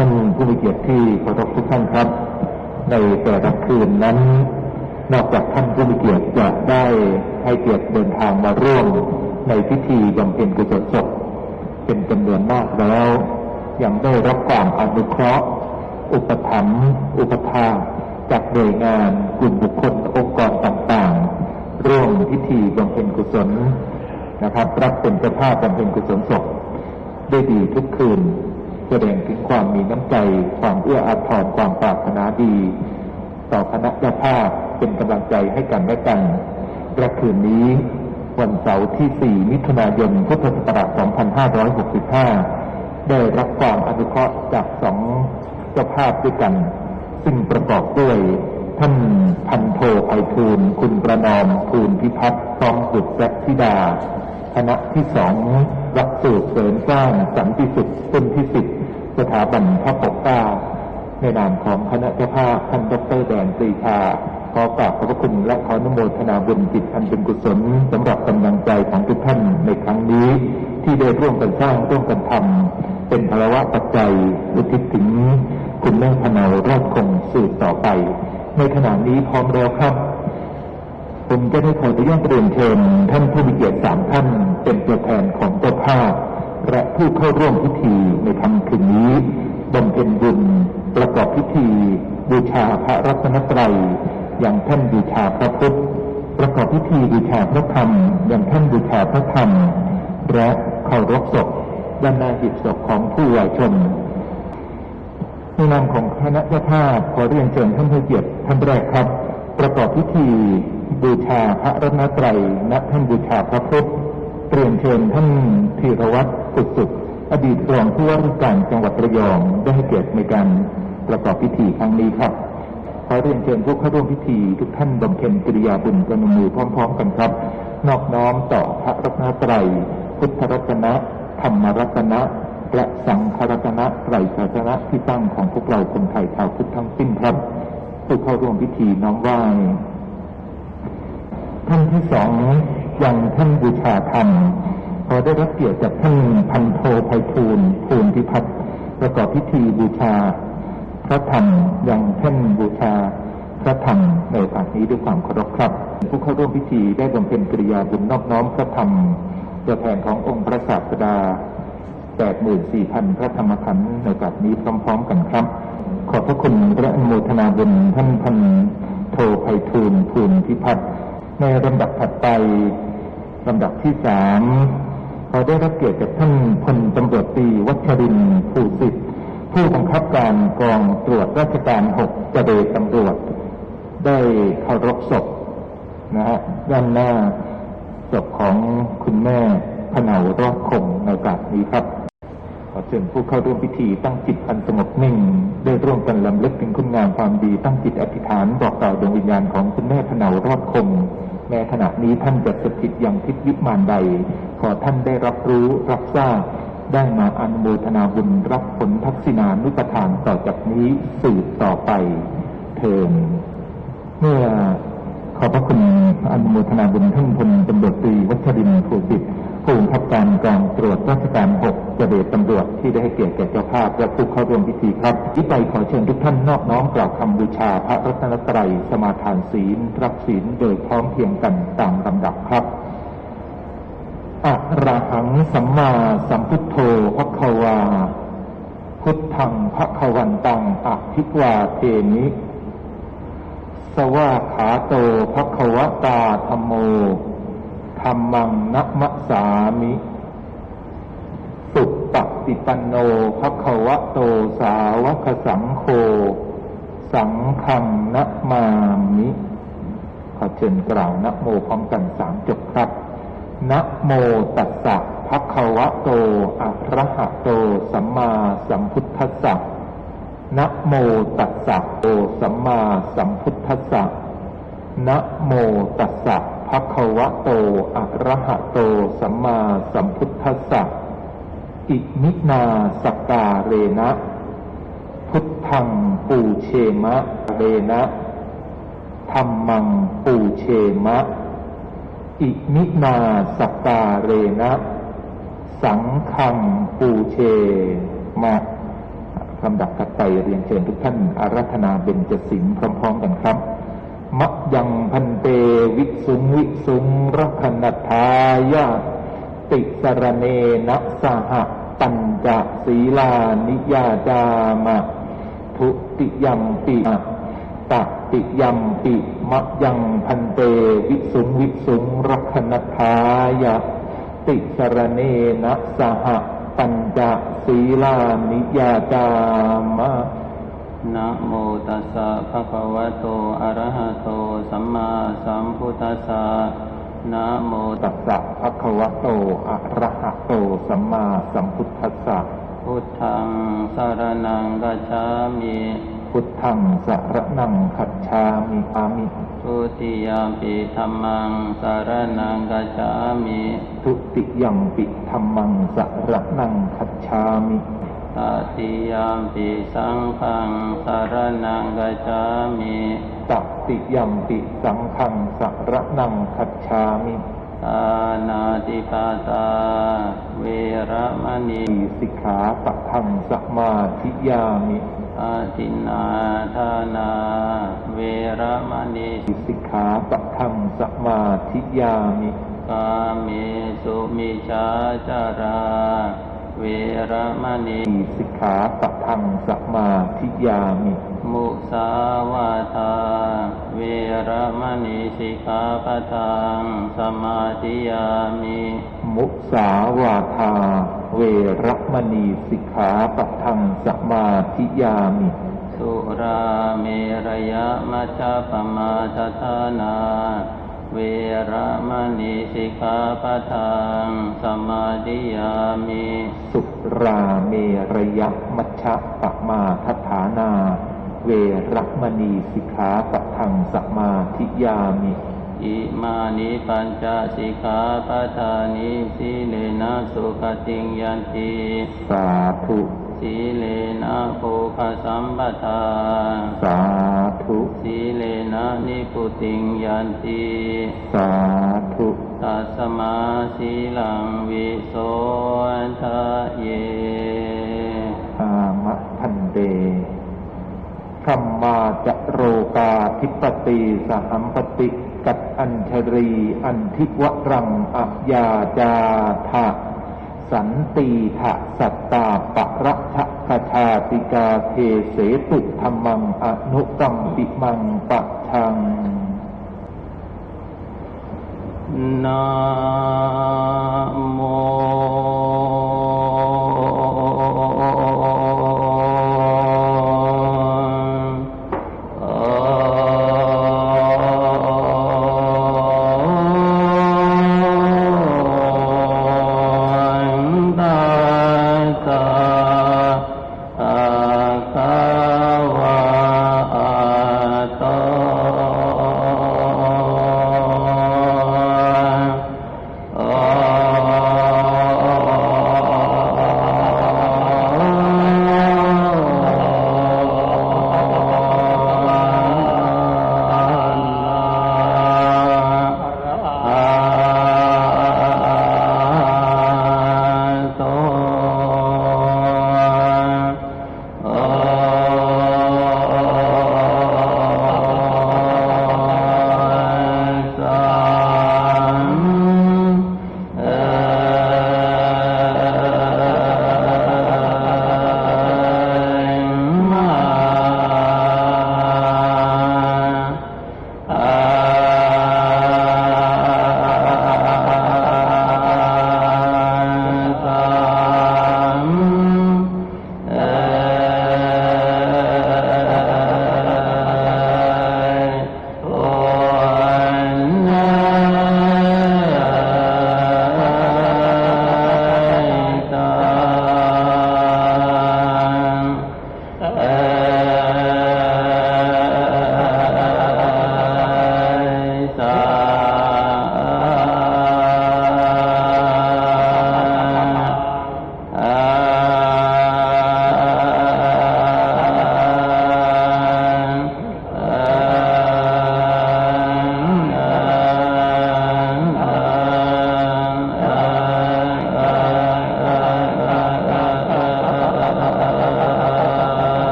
ท่านผู้มีเกียรติที่เคารพทุกท่านครับ ในแต่ละคืนนั้น นอกจากท่านผู้มีเกียรติจะได้ให้เกียรติเดินทางมาร่วมในพิธีบำเพ็ญกุศลศพเป็นจำนวนมากแล้วยังได้รับความอนุเคราะห์ อุปถัมภ์อุปถาจากหน่วยงานกลุ่มบุคคลองค์กรต่างๆ ร่วมพิธีบำเพ็ญกุศลนะครับ รับเป็นเจ้าภาพบำเพ็ญกุศลศพได้ดีทุกคืน แสดงถึงความมีน้ำใจ ความเอื้ออาทรความปรารถนาดี ต่อคณะเจ้าภาพเป็นกำลังใจให้กันและกันและคืนนี้ วันเสาร์ที่ 4 มิถุนายน พุทธศักราช 2565 ได้รับความอนุเคราะห์จากสองเจ้าภาพด้วยกัน ซึ่งประกอบด้วยท่านพันโทไพฑูรย์คุณประนอมภูลพิพัฒน์พร้อมบุตรและธิดาคณะที่สอง หลักสูตรเสริมสร้างสันติสุขต้นที่สิบสถาบันพระปกเกล้าในนามของคณะเจ้าภาพท่านดรแดนปรีชาขอกราบขอบพระคุณและขออนุโมทนาบุญจิตอันเป็นกุศลสำหรับกำลังใจของทุกท่านในครั้งนี้ ที่ได้ร่วมกันสร้างร่วมกันทำเป็นภาวะปัจจัยอุทิศถึงคุณแม่พนาวรอดคงสืบต่อไป ในขณะนี้พร้อมแล้วครับ ผมจะได้ขออนุญาตเรียนเชิญท่านผู้มีเกียรติสามท่านเป็นตัวแทนของเจ้าภาพและผู้เข้าร่วมพิธีในค่ำคืนนี้บำเพ็ญบุญประกอบพิธี บูชาพระรัตนตรัยอย่างท่านบูชาพระพุทธประกอบพิธีบูชาพระธรรมอย่างท่านบูชาพระธรรม และเคารพศพด้านหน้าหีบศพของผู้วายชนในนามของคณะเจ้าภาพขอเรียนเชิญท่านผู้เกียรติท่านแรกครับ ประกอบพิธี บูชาพระรัตนตรัยณท่านบูชาพระพุทธเตรียนเชิญท่านธีรวัตรสุขสุข อดีตรองผู้ว่าราชการจังหวัดระยองได้ให้เกียรติในการประกอบพิธีครั้งนี้ครับขอเรียนเชิญผู้เข้าร่วมพิธีทุกท่านบำเพ็ญกิริยาบุญประนมมือพร้อม ๆ กันครับ นอบน้อมต่อพระรัตนตรัยพุทธรัตนะธรรมรัตนะและสังฆรัตนะไตรศาสนะที่ตั้งของพวกเราคนไทยชาวพุทธทั้งสิ้นครับผู้เข้าร่วมพิธีน้อมไหว้ ท่านที่สองยังท่านบูชาธรรมขอได้รับเกียรติจากท่านพันโทไพฑูรย์ภูลพิพัฒน์ประกอบพิธีบูชา พระธรรมยังท่านบูชาพระธรรมในโอกาสนี้ด้วยความเคารพครับ ผู้เข้าร่วมพิธีได้บำเพ็ญกิริยาบุญนอบน้อมพระธรรมตัวแทนขององค์พระศาสดา84,000 พระธรรมขันธ์ในโอกาสนี้พร้อม ๆ กันครับ ขอบพระคุณพระอนุโมทนาบุญท่านพันโทไพฑูรย์ภูลพิพัฒน์ ในลำดับถัดไปลำดับที่สามขอได้รับเกียรติจากท่านพลตำรวจตรีวัชรินภูสิทธิ์ผู้บังคับการกองตรวจราชการหกเจเดตำรวจ ได้เคารพศพนะฮะด้านหน้าศพของคุณแม่พนาวรอดคงในโอกาสนี้ครับ ขอเชิญผู้เข้าร่วมพิธีตั้งจิตอันสงบนิ่ง ได้ร่วมกันลำลึกถึงคุณงามความดีตั้งจิตอธิษฐานบอกกล่าวดวงวิญญาณของคุณแม่พนาวรอดคง แม้ขณะนี้ท่านจะสถิตยังทิศวิมานใด ขอท่านได้รับรู้รับทราบ ได้มาอนุโมทนาบุญรับผลทักษิณานุปทานต่อจากนี้สืบต่อไปเทินเมื่อขอพระคุณอนุโมทนาบุญท่านพลตำรวจตรีวัชรินทร์ภูสิทธิ์ ผู้บังคับการกองตรวจราชการหกเจเดตำรวจที่ได้ให้เกียรติแก่เจ้าภาพและผู้เข้าร่วมพิธีครับที่ไปขอเชิญทุกท่านนอบน้อมกล่าวคำบูชาพระรัตนตรัย สมาทานศีล รับศีลโดยพร้อมเพียงกันตามลำดับครับอะระหังสัมมาสัมพุทโธพระควา พุทธังพระควันตังอะภิวาเทมิสวาขาโตภควตาธรรมโม ธรรมังนัมสามิ สุปฏิปันโนภควโตสาวกสังโฆสังฆังนะมามิขอเชิญกล่าวนะโมพร้อมกันสามจบครับนะโมตัสสะภควะโตอะระหะโต สัมมาสัมพุทธัสสะนะโมตัสสะโตสัมมาสัมพุทธัสสะนะโมตัสสะ ภควะโตอะระหะโต สัมมาสัมพุทธัสสะอิมินาสกกาเรนะ พุทธังปูเชมะเรนะธรรมังปูเชมะ อิมินาสกกาเรนะ สังฆังปูเชมะลำดับถัดไปเรียนเชิญทุกท่านอารัธนาเบญจสิงห์พร้อม ๆ กันครับ มะยังพันเตวิสุงวิสุงรักนัทายาติสรเนนะสหปัญจศีลานิยาจามะทุติยัมปิตติยัมปิมะยังพันเตวิสุงวิสุงรักนัทายาติสรเนนะสหปัญจศีลานิยาจามะ นะโมตัสสะภะคะวะโต อะระหะโต สัมมาสัมพุทธัสสะนะโมตัสสะภะคะวะโต อะระหะโต สัมมาสัมพุทธัสสะ พุทธังสารนังกัจฉามิ พุทธังสรนังคัจฉามิอามิ ทุติยามปิธัมมังสารนังกัจฉามิ ทุติยัมปิธรรมังสรนังคัจฉามิ ตติยามปิสังฆังสารนังกัจฉามิตติยัมปิสังฆังสรนังคัจฉามิปานาติปาตา เวระมณีสีสิกขาปะทังสมาธิยามิอาทินนาทานา เวระมณีสีสิกขาปะทังสมาธิยามิกาเมสุมิชาจารา เวระมณีสีสิกขาปะทังสมาธิยามิมุสาวาทา เวระมณีสิกขาปะทังสมาธิยามิมุสาวาทา เวรมณีสิกขาปะทังสมาธิยามิสุราเมรยะมัจจปมาทฐานา เวระมณีสิกขาปะทังสมาธิยามิสุราเมระยะมัชฌะปะมาทัฏฐานา เวรมณีสิกขาปะทังสมาธิยามิอิมานิปัญจสิกขาปทานิสีเลนะสุขติงยันติสาธุ สีเลนะโภคสัมปทา สาธุ สีเลนะนิพุติงยันติสาธุตัสมาสีลังวิโสทะเยอามะพันเตธรรมาจะโรกาธิปติสหัมปติกัดอัญชรี อันทิวรังอัยาจาทะ สันติทะสัตตาปะระชะกชาติกาเทเสตุธรรมังอนุกัมปิมังปะชังนา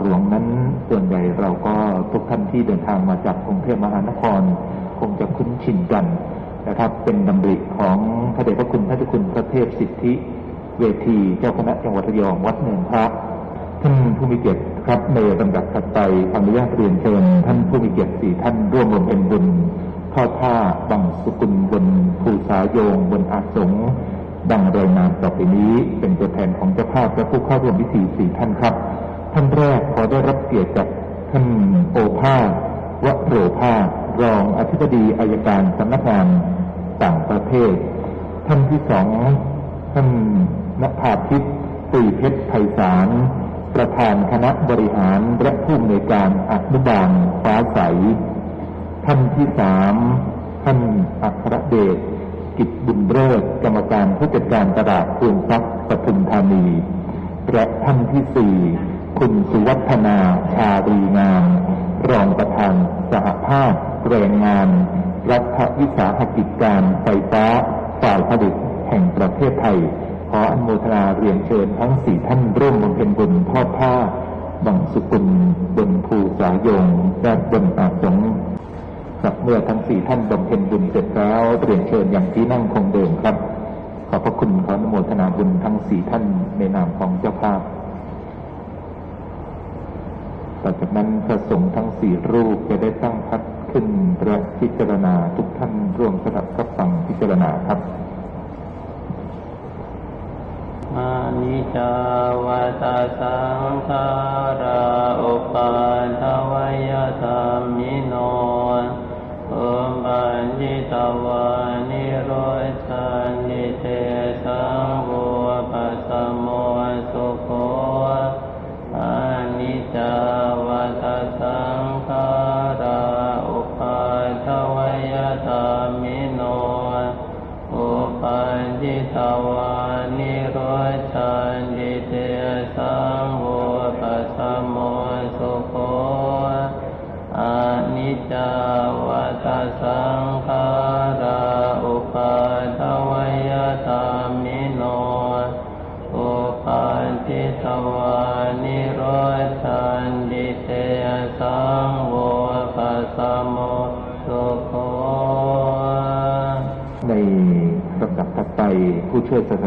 หลวงนั้นส่วนใหญ่เราก็ทุกท่านที่เดินทางมาจากกรุงเทพมหานคร คงจะคุ้นชินกันนะครับ เป็นดำริของพระเดชพระคุณพระเจ้าคุณพระเทพสิทธิ เวทีเจ้าคณะจังหวัดระยองวัดเนินพระท่านผู้มีเกียรติครับในลำดับถัดไปขออนุญาตเรียนเชิญท่านผู้มีเกียรติสี่ท่านร่วมบำเพ็ญบุญทอดผ้าบังสุกุลบนภูสายโยงบนอาสงดังรายนามต่อไปนี้เป็นตัวแทนของเจ้าภาพและผู้เข้าร่วมพิธีสี่ท่านครับ ท่านแรกขอได้รับเกียรติจากท่านโอภาสวโรภาสรองอธิบดีอายการสำนักงานต่างประเทศ ท่านที่สองท่านนภาพิษตรีเพชรไพศาลประธานคณะบริหารและผู้อำนวยการอนุบาลฟ้าใส ท่านที่สามท่านอัครเดชกิจบุญเลิศกรรมการผู้จัดการตลาดคูนทรัพย์ปทุมธานี และท่านที่สี่ คุณสุวัฒนาชารีงาม รองประธาน สหภาพแรงงาน รัฐวิสาหกิจการไฟฟ้าฝ่ายผลิตแห่งประเทศไทย ขออนุโมทนาเรียนเชิญทั้งสี่ท่านร่วมบำเพ็ญบุญทอดผ้าบังสุกุลบนภูสายงและบนอาสงฆ์ครับเมื่อทั้งสี่ท่านบำเพ็ญบุญเสร็จแล้วเรียนเชิญอย่างที่นั่งคงเดิมครับ ขอพระคุณขออนุโมทนาบุญทั้งสี่ท่านในนามของเจ้าภาพ ต่อจากนั้นพระสงฆ์ทั้งสี่รูปจะได้ตั้งพัดขึ้นและพิจารณาทุกท่านร่วมสดับรับฟังพิจารณาครับอานิจาวัตสังขาราอุปาทวยธรรมิโนอุปันจิตวานิโรชัน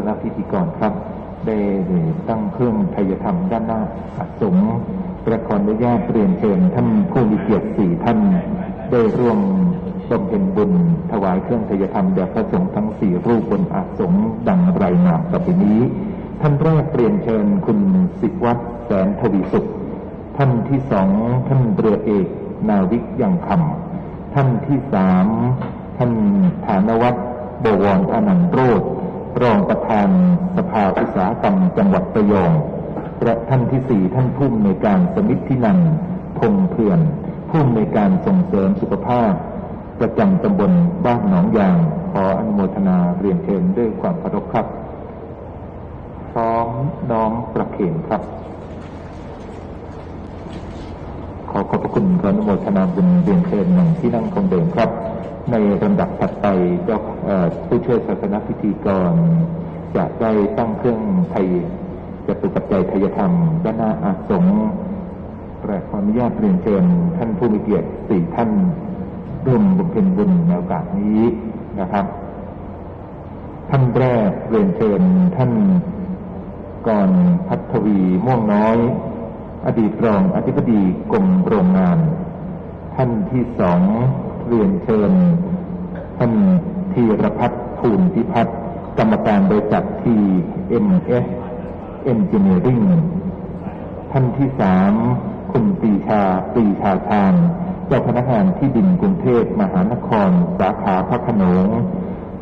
ผู้ช่วยศาสนพิธีกรครับ ได้ตั้งเครื่องไทยธรรมด้านหน้าอัสงฆ์ประขออนุญาตเรียนเชิญท่านผู้มีเกียรติสี่ท่าน ได้ร่วมบำเพ็ญบุญ ถวายเครื่องไทยธรรมแด่พระสงฆ์ทั้งสี่รูปบนอาสงฆ์ดังรายนามต่อไปนี้ ท่านแรกเรียนเชิญคุณสิวัตรแสนทวีสุข ท่านที่สองท่านเรือเอกนาวิกยังคำท่านที่สามท่านฐานวัฒน์บวรอนันโรธ รองประธานสภาอุตสาหกรรมจังหวัดระยองและท่านที่สี่ท่านผู้อำนการสมิทธินันพงเพื่อนผู้อำนการส่งเสริมสุขภาพ ประจำตำบลบ้านหนองยาง ขออนุโมทนาเรียนเชิญด้วยความเคารพครับพร้อมน้อมประเคนครับ ขอขอบพระคุณขออนุโมทนาบุญเรียนเชิญหนึ่งที่นั่งคงเดิมครับ ในลำดับถัดไปเจ้าผู้ช่วยศาสนพิธีกรจะได้ตั้งเครื่องไทยจะตุปัจจัยไทยธรรมด้านหน้าอาสงฆ์และขออนุญาตเรียนเชิญท่านผู้มีเกียรติสี่ท่านร่วมบำเพ็ญบุญในโอกาสนี้นะครับ ท่านแรกเรียนเชิญท่านก่อนพัทวีม่วงน้อย อดีตรองอธิบดีกรมโรงงาน ท่านที่สอง เรียนเชิญท่านธีรพัฒน์ภูลพิพัฒน์กรรมการบริษัททีเอ็มเอสเอนจิเนียริงท่านที่สามคุณปีชาปีชาชาญเจ้าพนักงานที่ดินกรุงเทพมหานคร สาขาพระโขนง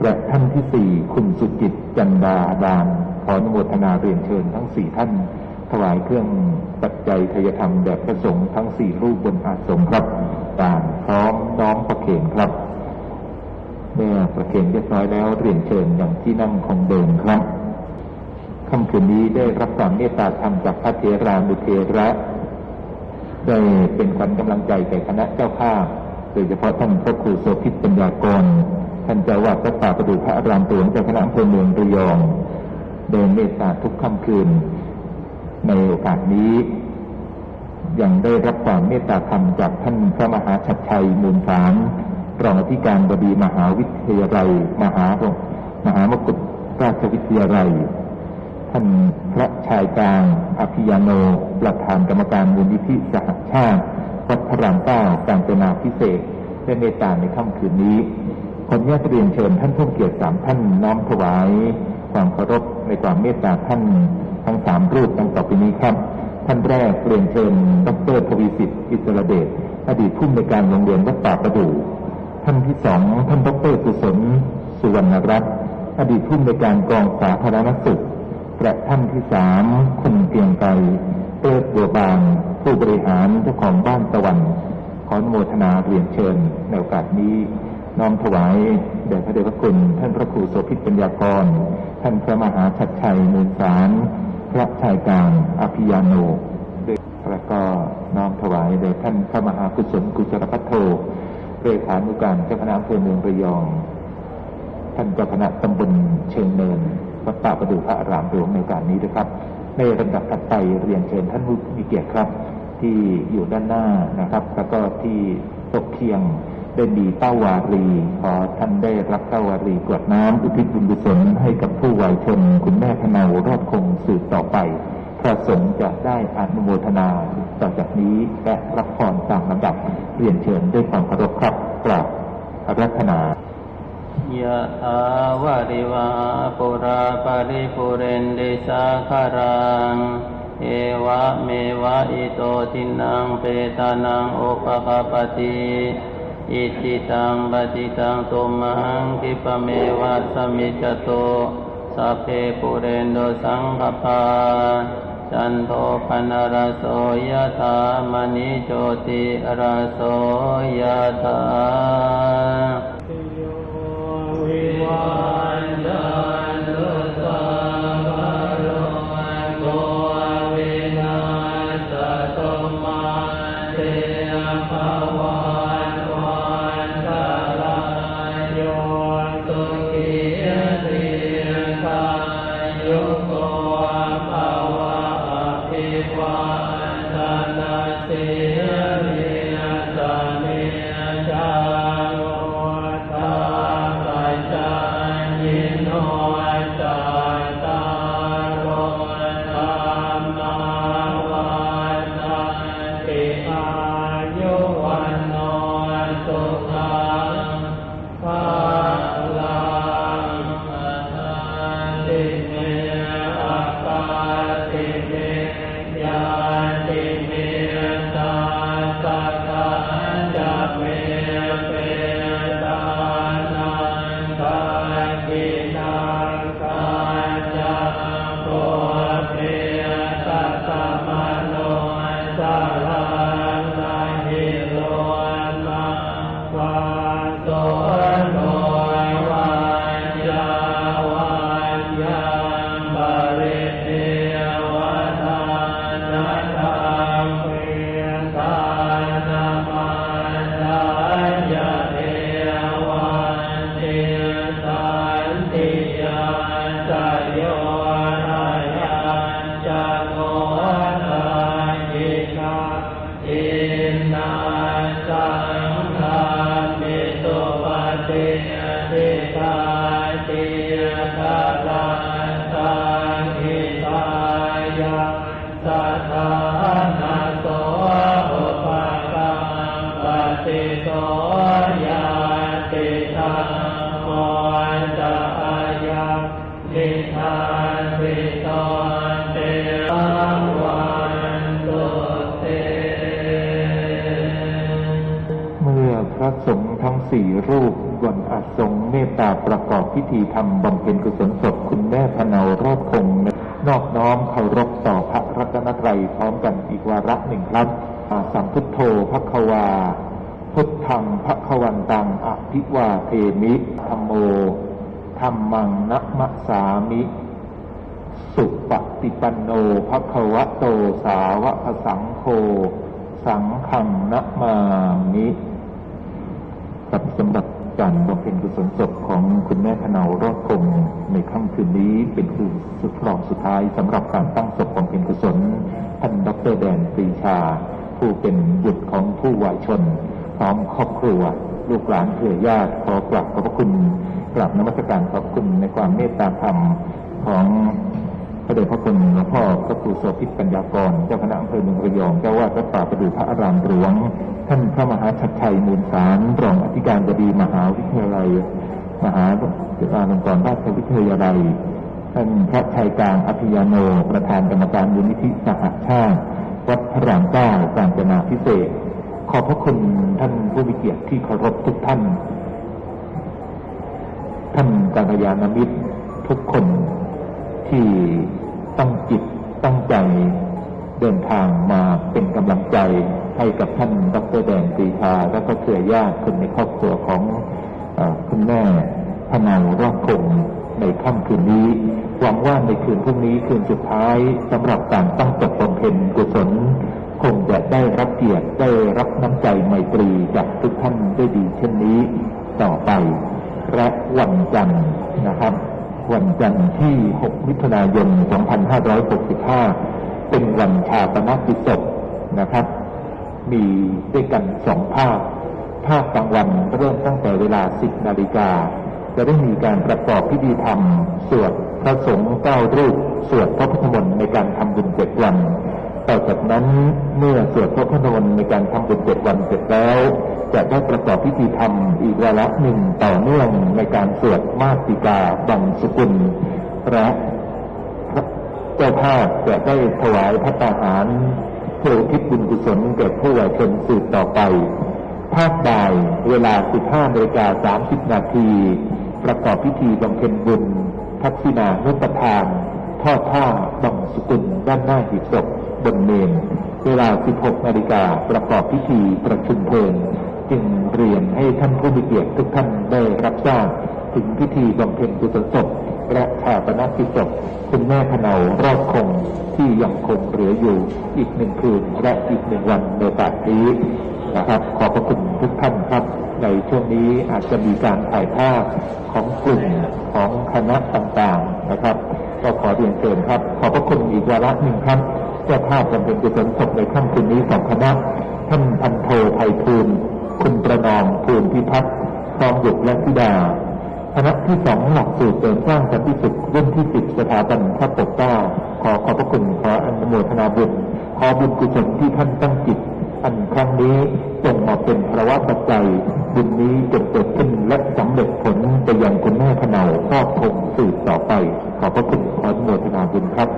และท่านที่สี่คุณสุจิตจันดาดานขออนุโมทนาเรียนเชิญทั้งสี่ท่านถวายเครื่องปัจจัยทยธรรมแด่พระสงฆ์ทั้งสี่รูปบนอาสงฆ์ครับ ต่างพร้อมน้อมประเคนครับ เมื่อประเคนเรียบร้อยแล้วเรียนเชิญอย่างที่นั่งของเดิมครับค่ำคืนนี้ได้รับความเมตตาธรรมจากพระเถรานุเทระได้เป็นขวัญกำลังใจแก่คณะเจ้าภาพโดยเฉพาะท่านพระครูโสภิตปัญญากรท่านเจ้าวาดวัดป่าประดูพระอารามหลวงเจ้าคณะอำเภอเมืองระยองเดินเมตตาทุกค่ำคืน ในโอกาสนี้ ยังได้รับ ความเมตตาธรรมจากท่านพระมหาชัดชัยมูลสารรองอธิการบดีมหาวิทยาลัย มหามหามกุฏราชวิทยาลัย ท่านพระชายกลางอภิยาโน ประธานกรรมการมูลนิธิสหชาติวัดพระรามเก้าการจนาพิเศษได้เมตตาในค่ำคืนนี้ขออนุญาตเรียนเชิญท่านผู้เกียรติสามท่านน้อมถวาย ความเคารพในความเมตตาท่านทั้งสามรูปดังต่อไปนี้ครับ ท่านแรกเรียนเชิญดรทวีสิทธิ์อิสระเดชอดีตผู้อำนวยการโรงเรียนวัดป่าประดู่ท่านที่สองท่านดรกุศลสุวรรณรัตน์อดีตผู้อำนวยการกองสาธารณสุขและท่านที่สามคุณเกียงไกรเติร์ดบัวบาง ผู้บริหารเจ้าของบ้านตะวัน ขออนุโมทนาเรียนเชิญในโอกาสนี้น้อมถวายแด่พระเดชพระคุณ ท่านพระครูโสภิตปัญญากร ท่านพระมหาชัดชัยมูลสาร พระชายกลางอภิยาโนและก็น้อมถวายแด่ท่านพระมหากุศลกุศลพัทโทเลขานุการเจ้าคณะอำเภอเมืองระยอง ท่านเจ้าคณะตำบลเชิงเนินวัดป่าประดูพระอารามหลวงในกาสนี้นะครับ ในลำดับถัดไปเรียนเชิญท่านผู้มีเกียรติครับ ที่อยู่ด้านหน้านะครับ แล้วก็ที่ตกเคียง ได้มีเต้าวารี ขอท่านได้รับเต้าวารีกรวดน้ำอุทิศบุญกุศลให้กับผู้วายชน คุณแม่พนาวรอดคงสืบต่อไปพระสงฆ์จะได้อนุโมทนาต่อจากนี้และรับพรตามลำดับเรียนเชิญด้วยความเคารพครับกราบอารัธนายะถาวาริวาปุราปาริปุเรนเดสาคารังเอวะเมวะอิโตทินังเปตานังโอปะกปติ อิจิตังปฏิตังตุมหังคิปเมวะสมิจโตสัพเพปุเรนโดสังคปาจันโทปนรโสยะถามณิโจติรโสยะถาวิวา ระสงฆ์ทั้งสี่รูปวันอาสงเมตตาประกอบพิธีทำบำเพ็ญกุศลศพคุณแม่พนาวรอดคงนอบน้อมเคารพต่อพระรัตนตรัยพร้อมกันอีกวาระหนึ่งครับอาสัมพุทโธพระควา พุทธังพระควันตังอภิวาเทมิธรรมโมธรรมังนัมะสามิ สุปฏิปันโนภควะโตสาวกสังโฆสังฆังนะมามิ สำหรับการบำเพ็ญกุศลศพของคุณแม่ธนาวรอดคงในค่ำคืนนี้เป็นคืนสุดรองสุดท้ายสำหรับการตั้งศพบำเพ็ญกุศลท่านดรแดนปรีชา ผู้เป็นบุตรของผู้วายชน พร้อมครอบครัว ลูกหลานเครือญาติขอกราบขอบพระคุณกราบนมัสการขอบคุณในความเมตตาธรรมของ ระเดชพระคุณหลวงพ่อพระครูโสภิตปัญญากร เจ้าคณะอำเภอเมืองระยองเจ้าวาดวัดป่าประดูพระอารามหลวง ท่านพระมหาชัดชัยมูลสารรองอธิการบดีมหาวิทยาลัย มหาจุฬาลงกรณราชวิทยาลัย ท่านพระชัยกลางอภิยาโน ประธานกรรมการมูลนิธิสหชาติ วัดพระรามเก้ากาญจนาพิเศษ ขอบพระคุณท่านผู้มีเกียรติที่เคารพทุกท่าน ท่านกัลยาณมิตรทุกคนที่ ตั้งจิตตั้งใจเดินทางมาเป็นกำลังใจให้กับท่านดรแดงปรีชาและก็เครือญาติคนในครอบครัวของอคุณแม่พนาวรอดคงในค่ำคืนนี้ หวังว่าในคืนพรุ่งนี้คืนสุดท้ายสำหรับการตั้งตกบำเพ็ญกุศลคงจะได้รับเกียรติได้รับน้ำใจไมตรีจากทุกท่านได้ดีเช่นนี้ต่อไป และวันจันทร์นะครับ วันจันทร์ที่ 6 มิถุนายน 2565 เป็นวันชาปนกิจศพนะครับ มีด้วยกันสองภาค ภาคกลางวันเริ่มตั้งแต่เวลา 10 นาฬิกา จะได้มีการประกอบพิธีธรรม สวดพระสงฆ์เก้ารูป สวดพระพุทธมนต์ในการทำบุญเจ็ดวัน ต่อจากนั้นเมื่อสวดพระพุทธมนต์ในการทำบุญเจ็ดวันเสร็จแล้ว จะได้ประกอบพิธีธรรมอีกวาระหนึ่งต่อเนื่องในการสวดมาติกาบังสุกุลและเจ้าภาพจะได้ถวายพระตาหารเพื่ออุทิศบุญกุศลแก่ผู้วายชนสืบต่อไป ภาคบ่ายเวลา 15นาฬิกา30 นาที ประกอบพิธีบำเพ็ญบุญ ทักษิณานุปทานทอดผ้าบังสุกุลด้านหน้าหีบศพ บนเมน เวลา 16 นาฬิกาประกอบพิธีประชุมเพลิง จึงเรียนให้ท่านผู้มีเกียรติทุกท่านได้รับทราบถึงพิธีบำเพ็ญกุศลศพและชาปนกิจศพคุณแม่พนารอดคงที่ยังคงเหลืออยู่อีกหนึ่งคืนและอีกหนึ่งวันในปากนี้นะครับ ขอบพระคุณทุกท่านครับ ในช่วงนี้อาจจะมีการถ่ายภาพของกลุ่มของคณะต่างๆนะครับ ก็ขอเรียนเชิญครับ ขอบพระคุณอีกวาระหนึ่งครับ จ้าภาพบำเพ็ญกุศลศพในค่ำคืนนี้สองคณะท่านพันโทไพฑูรย์คุณประนอมภูมิพิพัฒน์ทองหยกและธิดาคณะที่สองหลักสูตรเสริมสร้างสันติสุขรุ่นที่สิบสถาบันพระปกเกล้าขอขอบพระคุณขออนุโมทนาบุญขอบุญกุศลที่ท่านตั้งจิต อันครั้งนี้จงมาเป็นพระวะปัจจัยบุญนี้จงเกิดขึ้นและสำเร็จผลไปยังคุณแม่พนาวครอบคงสืบต่อไป ขอบพระคุณขออนุโมทนาบุญครับ